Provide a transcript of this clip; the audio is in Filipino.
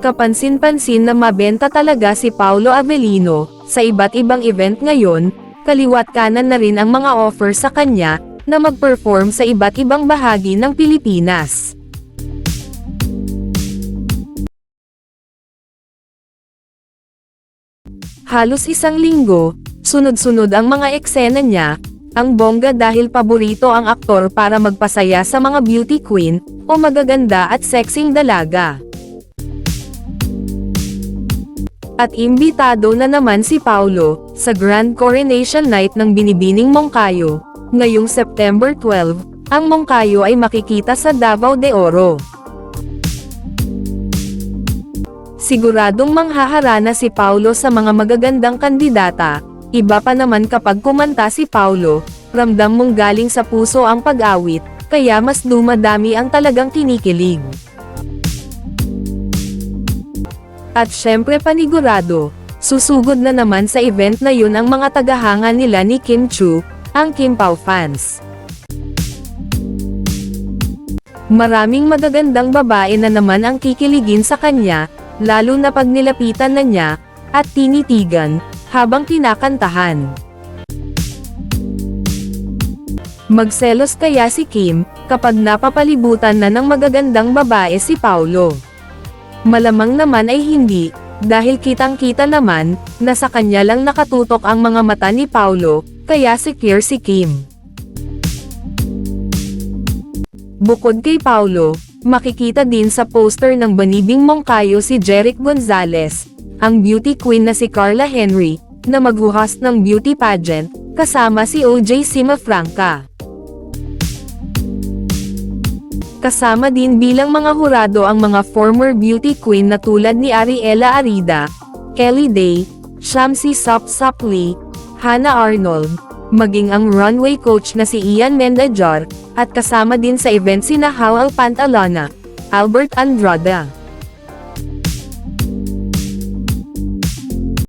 Kapansin-pansin na mabenta talaga si Paulo Avellino, sa iba't ibang event ngayon, kaliwat kanan na rin ang mga offer sa kanya, na mag-perform sa iba't ibang bahagi ng Pilipinas. Halos isang linggo, sunod-sunod ang mga eksena niya, ang bongga dahil paborito ang aktor para magpasaya sa mga beauty queen, o magaganda at sexing dalaga. At imbitado na naman si Paulo, sa Grand Coronation Night ng Binibining Moncayo, ngayong September 12, ang Moncayo ay makikita sa Davao de Oro. Siguradong manghaharana si Paulo sa mga magagandang kandidata, iba pa naman kapag kumanta si Paulo, ramdam mong galing sa puso ang pag-awit, kaya mas dumadami ang talagang kinikilig. At syempre panigurado, susugod na naman sa event na yun ang mga tagahanga nila ni Kim Chu, ang Kim Pao fans. Maraming magagandang babae na naman ang kikiligin sa kanya, lalo na pag nilapitan na niya, at tinitigan, habang kinakantahan. Magselos kaya si Kim, kapag napapalibutan na ng magagandang babae si Paulo. Malamang naman ay hindi, dahil kitang-kita naman, na sa kanya lang nakatutok ang mga mata ni Paulo, kaya secure si Kim. Bukod kay Paulo, makikita din sa poster ng Banibing Moncayo si Jeric Gonzalez, ang beauty queen na si Carla Henry, na maghuhas ng beauty pageant, kasama si OJ Simafranca. Kasama din bilang mga hurado ang mga former beauty queen na tulad ni Ariela Arida, Kelly Day, Shamsi Lee, Hannah Arnold, maging ang runway coach na si Ian Mendajor, at kasama din sa event sina Howell Pantalona, Albert Andrada.